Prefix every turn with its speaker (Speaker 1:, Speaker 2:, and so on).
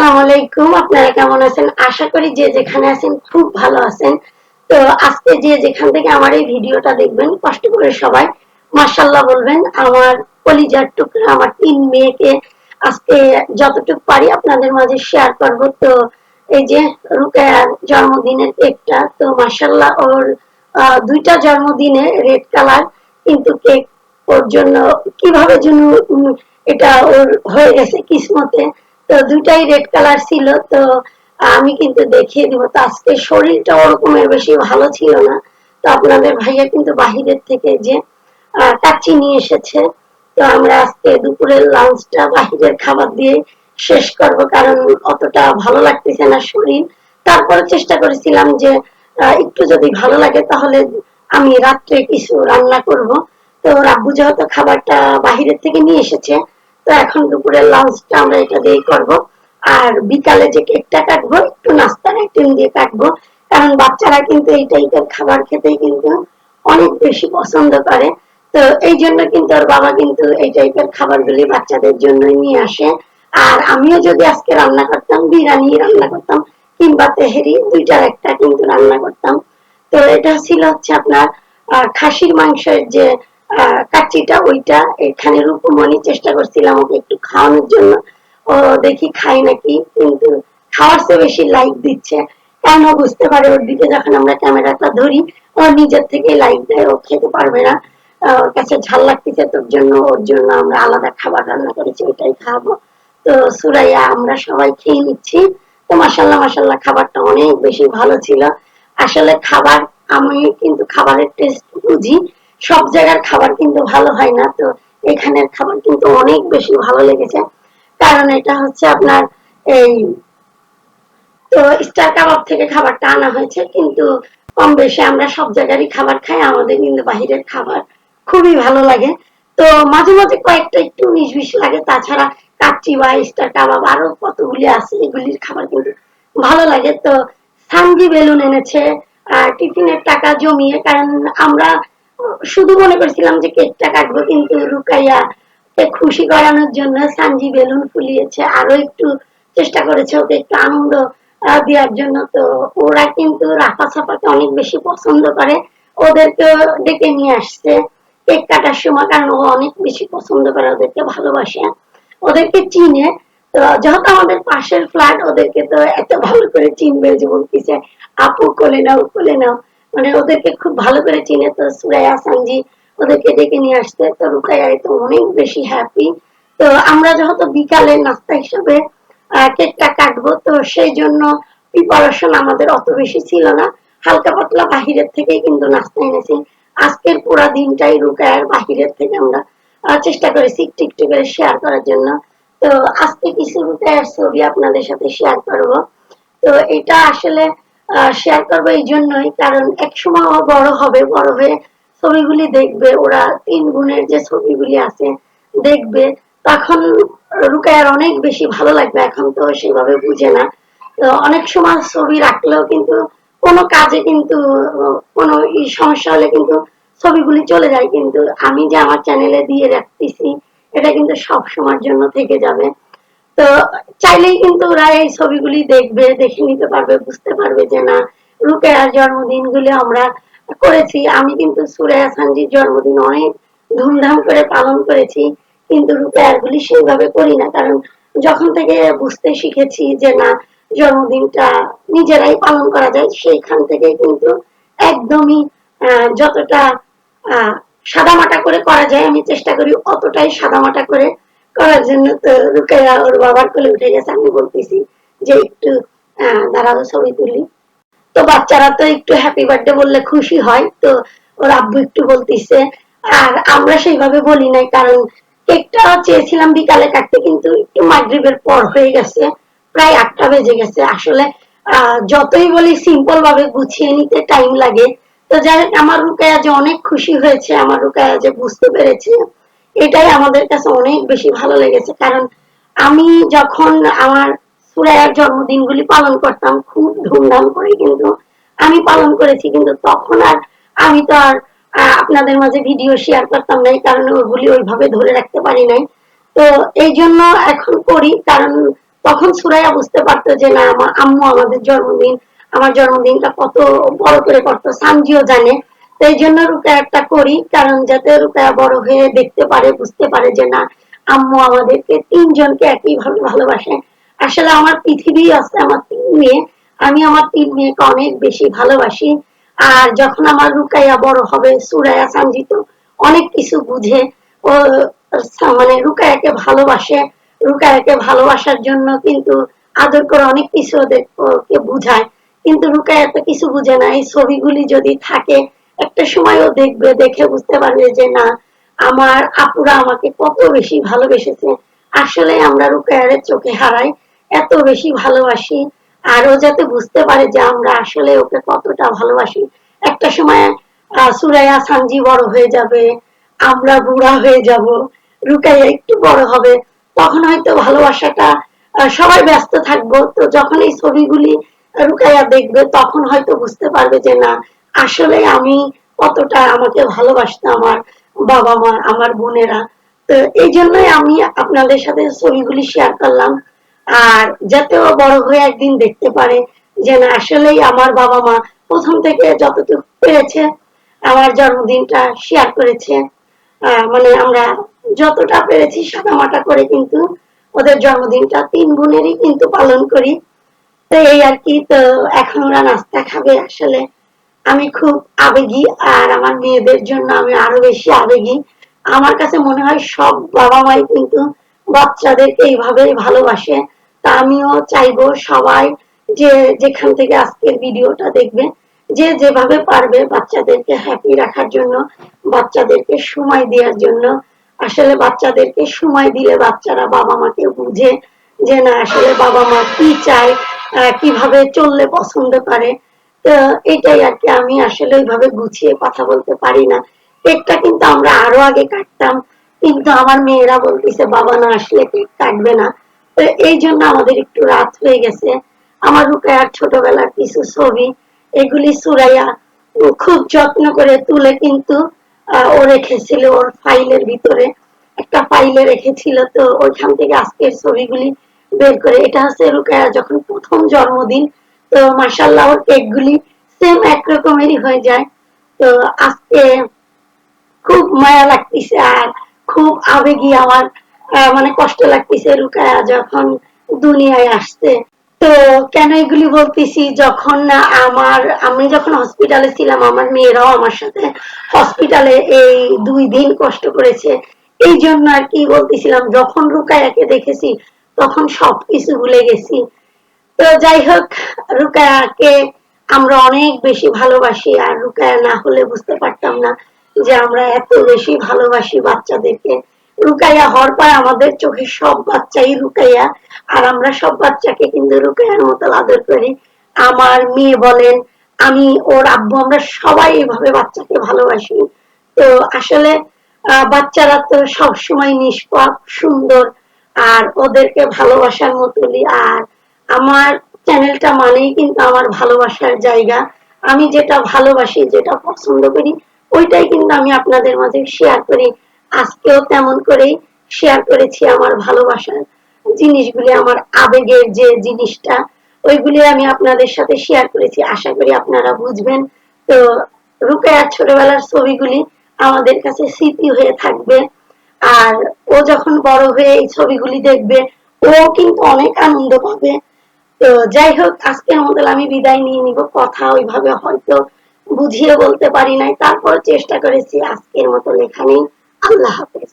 Speaker 1: আসসালামু আলাইকুম। আপনারা কেমন আছেন? আশা করি যে যেখানে আছেন খুব ভালো আছেন। তো আজকে যে যেখান থেকে আমার এই ভিডিওটা দেখবেন, কষ্ট করে সবাই মার্শাল্লাহ বলবেন, আমার কলিজার টুকরা, আমার তিন মেয়েকে আজকে যতটুকু পারি আপনাদের মাঝে শেয়ার করব। তো এই যে রুকায়ার জন্মদিনের কেকটা তো মার্শাল্লাহ ওর দুইটা জন্মদিনে রেড কালার কিন্তু কেক ওর জন্য কীভাবে এটা ওর হয়ে গেছে কিসমতে। তো দুটাই রেড কালার ছিল, তো আমি কিন্তু দেখিয়ে দিব। তো আজকে শরীরটা ওরকমের বেশি ভালো ছিল না। তো আপনাদের ভাইয়া কিন্তু বাহিরের থেকে যে কাচ্চি নিয়ে এসেছে। তো আমরা আজকে দুপুরের লাঞ্চটা বাহিরের খাবার দিয়ে শেষ করব, কারণ অতটা ভালো লাগতেছে না শরীর। তারপরে চেষ্টা করেছিলাম যে একটু যদি ভালো লাগে তাহলে আমি রাত্রে কিছু রান্না করব। তো রাব্বু যেহেতু খাবারটা বাহিরের থেকে নিয়ে এসেছে তো এখন দুপুরের লাঞ্চটা আমরা এটা দিয়েই করব। আর বিকালে যে কেকটা কাটবো, একটু নাস্তার আইটেম দিয়ে কাটবো। কারণ বাচ্চারা কিন্তু এই টাইপের খাবার খেতেই কিন্তু অনেক বেশি পছন্দ করে। তো এই জন্য কিন্তু ওর বাবা কিন্তু এই টাইপের খাবারগুলি বাচ্চাদের জন্যই নিয়ে আসে। আর আমিও যদি আজকে রান্না করতাম, বিরিয়ানি রান্না করতাম, কিংবা তেহেরি, দুইটার একটা কিন্তু রান্না করতাম। তো এটা ছিল হচ্ছে আপনার খাসির মাংসের যে কাচ্চিটা ওইটা এখানে রূপমণি চেষ্টা করছিলাম ওকে একটু খাওয়ানোর জন্য। ও দেখি খাই নাকি, কিন্তু খাওয়ার চেয়ে বেশি লাইক দিচ্ছে। কেন বুঝতে পারে ওর দিকে যখন আমরা ক্যামেরাটা ধরি, ও নিজের থেকে লাইক দেয়, ও খেতে পারবে না। ওর কাছে ঝাল লাগতেছে, তোর জন্য, ওর জন্য আমরা আলাদা খাবার রান্না করেছি, ওইটাই খাব। তো সুরাইয়া, আমরা সবাই খেয়ে নিচ্ছি। তো মাসাল্লাহ মাসাল্লাহ খাবারটা অনেক বেশি ভালো ছিল। আসলে খাবার, আমি কিন্তু খাবারের টেস্ট বুঝি সব জায়গার খাবার কিন্তু ভালো হয় না, তো এখানের খাবার কিন্তু অনেক বেশি ভালো লেগেছে। কারণ এটা হচ্ছে আপনার এই, তো স্টার কাবাব থেকে খাবারটা আনা হয়েছে, কিন্তু কম বেশি আমরা সব জায়গারই খাবার খাই, আমাদের কিন্তু বাহিরের খাবার খুবই ভালো লাগে। তো মাঝে মাঝে কয়েকটা একটু উনিশ বিশ লাগে, তাছাড়া কাচ্চি বা স্টার কাবাব আরও কতগুলি আছে, এগুলির খাবার কিন্তু ভালো লাগে। তো সানজি বেলুন এনেছে, আর টিফিনের টাকা জমিয়ে, কারণ আমরা শুধু মনে করছিলাম যে কেকটা কাটবো, কিন্তু রুকাইয়া খুশি করানোর জন্য সানজি বেলুন ফুলিয়েছে। আরও একটু চেষ্টা করেছে ওকে একটু আনন্দ দেওয়ার জন্য। তো ওরা কিন্তু রাফা সাফাকে অনেক বেশি পছন্দ করে। ওদেরকে ডেকে নিয়ে আসছে কেক কাটার সময়, কারণ ও অনেক বেশি পছন্দ করে, ওদেরকে ভালোবাসে। ওদেরকে চিনে। তো যেহেতু আমাদের পাশের ফ্ল্যাট, ওদেরকে তো এত ভালো করে চিনবে যে বলতেছে, আপু, কোলে নাও কোলে নাও। মানে ওদেরকে খুব ভালো করে চিনে তো সুরাইয়া সানজি ওদেরকে ডেকে নিয়ে আসতে, তো রুকাইয়া তো অনেক বেশি হ্যাপি তো আমরা যেহেতু বিকালে নাস্তা হিসাবে কেকটা কাটবো, তো সেই জন্য প্রিপারেশন আমাদের অত বেশি ছিল না। হালকা পাতলা বাহিরের থেকেই কিন্তু নাস্তা এনেছি। আজকের পুরো দিনটাই রুকায়ার বাহিরের থেকে আমরা চেষ্টা করেছি একটু একটু করে শেয়ার করার জন্য। তো আজকে কিছু রুকায়ার ছবি আপনাদের সাথে শেয়ার করব। তো এটা আসলে শেয়ার করব এই জন্যই, কারণ এক সময় বড় হবে, বড় হয়ে ছবিগুলি দেখবে, ওরা তিন গুণের যে ছবিগুলি আছে দেখবে, তখন রুকায়ার অনেক বেশি ভালো লাগবে, এখন তো সেভাবে বুঝে না। তো অনেক সময় ছবি রাখলেও কিন্তু কোনো কাজে কিন্তু, কোনো সমস্যা হলে কিন্তু ছবিগুলি চলে যায়, কিন্তু আমি যে আমার চ্যানেলে দিয়ে রাখতেছি, এটা কিন্তু সব সময়ের জন্য থেকে যাবে। তো চাইলেই কিন্তু ওরা এই ছবিগুলি দেখবে, দেখে নিতে পারবে, বুঝতে পারবে যে না, রুকেয়ার জন্মদিনগুলি আমরা করেছি। আমি কিন্তু সুরেয়া সানজির জন্মদিন অনেক ধুমধাম করে পালন করেছি, কিন্তু রুকেয়ার গুলি সেইভাবে করি না। কারণ যখন থেকে বুঝতে শিখেছি যে না, জন্মদিনটা নিজেরাই পালন করা যায়, সেইখান থেকে কিন্তু একদমই যতটা সাদামাটা করে করা যায়, আমি চেষ্টা করি অতটাই সাদামাটা করে করার জন্য তো রুকাইয়া ওর বাবার কোলে উঠে গেছে, আমি বলতেছি যে একটু দাঁড়াও ছবি তুলি। তো বাচ্চারা তো একটু হ্যাপি বার্থডে বললে খুশি হয়, তো ওর আব্বু একটু বলতিছে। আর আমরা সেইভাবে বলি নাই, কারণ কেকটা চেয়েছিলাম বিকালে কাটতে, কিন্তু একটু মাগরিবের পর হয়ে গেছে, প্রায় আটটা বেজে গেছে। আসলে যতই বলি সিম্পল ভাবে গুছিয়ে নিতে টাইম লাগে। তো যাই আমার রুকায়া যে অনেক খুশি হয়েছে, আমার রুকায়া যে বুঝতে পেরেছে এটাই আমাদের কাছে অনেক বেশি ভালো লেগেছে। কারণ আমি যখন আমার সুরায়ার জন্মদিনগুলি পালন করতাম, খুব ধুমধাম করে কিন্তু আমি পালন করেছি। কিন্তু তখন আর আমি তো আর আপনাদের মাঝে ভিডিও শেয়ার করতাম না, এই কারণে ওগুলি ওইভাবে ধরে রাখতে পারি নাই। তো এই জন্য এখন করি, কারণ তখন সুরাইয়া বুঝতে পারতো যে, না, আমার আম্মু আমাদের জন্মদিন, আমার জন্মদিনটা কত বড় করে করতো। সামজিও জানে এই জন্য রুকায়াটা করি, কারণ যাতে রুকায়া বড় হয়ে দেখতে পারে, বুঝতে পারে যে না, আম্মু আমাদেরকে তিনজনকে একইভাবে ভালোবাসে। আসলে আমার পৃথিবী আছে, আমার তিন মেয়ে। আমি আমার তিন মেয়েকে অনেক বেশি ভালোবাসি। আর যখন আমার রুকাইয়া বড় হবে, সুরাইয়া সানজিত অনেক কিছু বুঝে। ও মানে রুকায়াকে ভালোবাসে। রুকায়াকে ভালোবাসার জন্য কিন্তু আদর করে অনেক কিছু ওদেরকে বুঝায়। কিন্তু রুকায়া তো কিছু বুঝে না। এই ছবিগুলি যদি থাকে একটা সময় ও দেখবে, দেখে বুঝতে পারবে যে না, আমার আপুরা আমাকে কত বেশি ভালোবেসেছে। আসলে আমরা রুকায়ারের চোখে হারাই, এত বেশি ভালোবাসি, আর যাতে বুঝতে পারে যে আমরা আসলে ওকে কতটা ভালোবাসি। একটা সময় সুরাইয়া সানজি বড় হয়ে যাবে, আমরা বুড়া হয়ে যাব, রুকাইয়া একটু বড় হবে, তখন হয়তো ভালোবাসাটা সবাই ব্যস্ত থাকব। তো যখন এই ছবিগুলি রুকাইয়া দেখবে, তখন হয়তো বুঝতে পারবে যে না আসলে আমি কতটা আমাকে ভালোবাসতো আমার বাবা মা, আমার বোনেরা। তো এই জন্যই আমি আপনাদের সাথে ছবিগুলি শেয়ার করলাম। আর যাতেও বড় হয়ে একদিন দেখতে পারে যে না, আসলেই আমার বাবা মা প্রথম থেকে যতটুকু পেরেছে, আমার জন্মদিনটা শেয়ার করেছে। মানে আমরা যতটা পেরেছি সাদামাটা করে কিন্তু ওদের জন্মদিনটা তিন বোনেরই কিন্তু পালন করি। তো এই আর কি, তো এখন ওরা নাস্তা খাবে আসলে। আমি খুব আবেগী আর আমার মেয়েদের জন্য আমি আরও বেশি আবেগী। আমার কাছে মনে হয় সব বাবা মাই কিন্তু বাচ্চাদেরকে এইভাবেই ভালোবাসে। তা আমিও চাইব সবাই যে যেখান থেকে আজকের ভিডিওটা দেখবে, যে যেভাবে পারবে বাচ্চাদেরকে হ্যাপি রাখার জন্য, বাচ্চাদেরকে সময় দেওয়ার জন্য। আসলে বাচ্চাদেরকে সময় দিলে বাচ্চারা বাবা মাকে বুঝে যে না, আসলে বাবা মা কি চায় কীভাবে চললে পছন্দ করে। এটাই আর কি, আমি আসলে ওইভাবে গুছিয়ে কথা বলতে পারি না। কেকটা কিন্তু আমরা আরও আগে কাটতাম, কিন্তু আমার মেয়েরা বলতেছে, বাবা না আসলে কেক কাটবে না। এই জন্য আমাদের একটু রাত হয়ে গেছে। আমার রুকায়ার ছোটবেলার কিছু ছবি, এগুলি সুরাইয়া খুব যত্ন করে তুলে কিন্তু ও রেখেছিল ওর ফাইলের ভিতরে। একটা ফাইলে রেখেছিল, তো ওইখান থেকে আজকের ছবিগুলি বের করে। এটা হচ্ছে রুকায়া যখন প্রথম জন্মদিন তো মাসাল্লাহ ওর কেকগুলি সেম একরকমেরই হয়ে যায়। তো আজকে খুব মায়া লাগতেছে আর খুব আবেগী আমার মানে কষ্ট লাগতেছে রুকায়া যখন দুনিয়ায় আসছে। তো কেন এগুলি বলতেছি, যখন না আমার, আমি যখন হসপিটালে ছিলাম, আমার মেয়েরাও আমার সাথে হসপিটালে এই দুই দিন কষ্ট করেছে। এই জন্য আর কি বলতেছিলাম, যখন রুকায়াকে দেখেছি, তখন সবকিছু ভুলে গেছি। তো যাই হোক রুকায়াকে আমরা অনেক বেশি ভালোবাসি আর রুকায়া না হলে বুঝতে পারতাম না যে আমরা এত বেশি ভালোবাসি বাচ্চাদেরকে। রুকাইয়া হওয়ার পর আমাদের চোখে সব বাচ্চাই রুকাইয়া, আর আমরা সব বাচ্চাকে কিন্তু রুকাইয়ার মতো আদর করি। আমার মেয়ে বলেন, আমি ওর আব্বু, আমরা সবাই এভাবে বাচ্চাকে ভালোবাসি। তো আসলে বাচ্চারা তো সবসময় নিষ্পাপ, সুন্দর, আর ওদেরকে ভালোবাসার মতনই আর আমার চ্যানেলটা মানেই কিন্তু আমার ভালোবাসার জায়গা। আমি যেটা ভালোবাসি, যেটা পছন্দ করি, ওইটাই কিন্তু আমি আপনাদের মাঝে শেয়ার করি। আজকেও তেমন করেই শেয়ার করেছি আমার ভালোবাসার জিনিসগুলি, আমার আবেগের যে জিনিসটা, ওইগুলি আমি আপনাদের সাথে শেয়ার করেছি। আশা করি আপনারা বুঝবেন। তো রুকায়ার ছোটবেলার ছবিগুলি আমাদের কাছে স্মৃতি হয়ে থাকবে। আর ও যখন বড় হয়ে এই ছবিগুলি দেখবে, ও কিন্তু অনেক আনন্দ পাবে। তো যাই হোক, আজকের মতো আমি বিদায় নিয়ে নিব। কথা ওইভাবে হয়তো বুঝিয়ে বলতে পারি নাই। তারপর চেষ্টা করেছি আজকের মতো লেখা নেই আল্লাহ হাফেজ।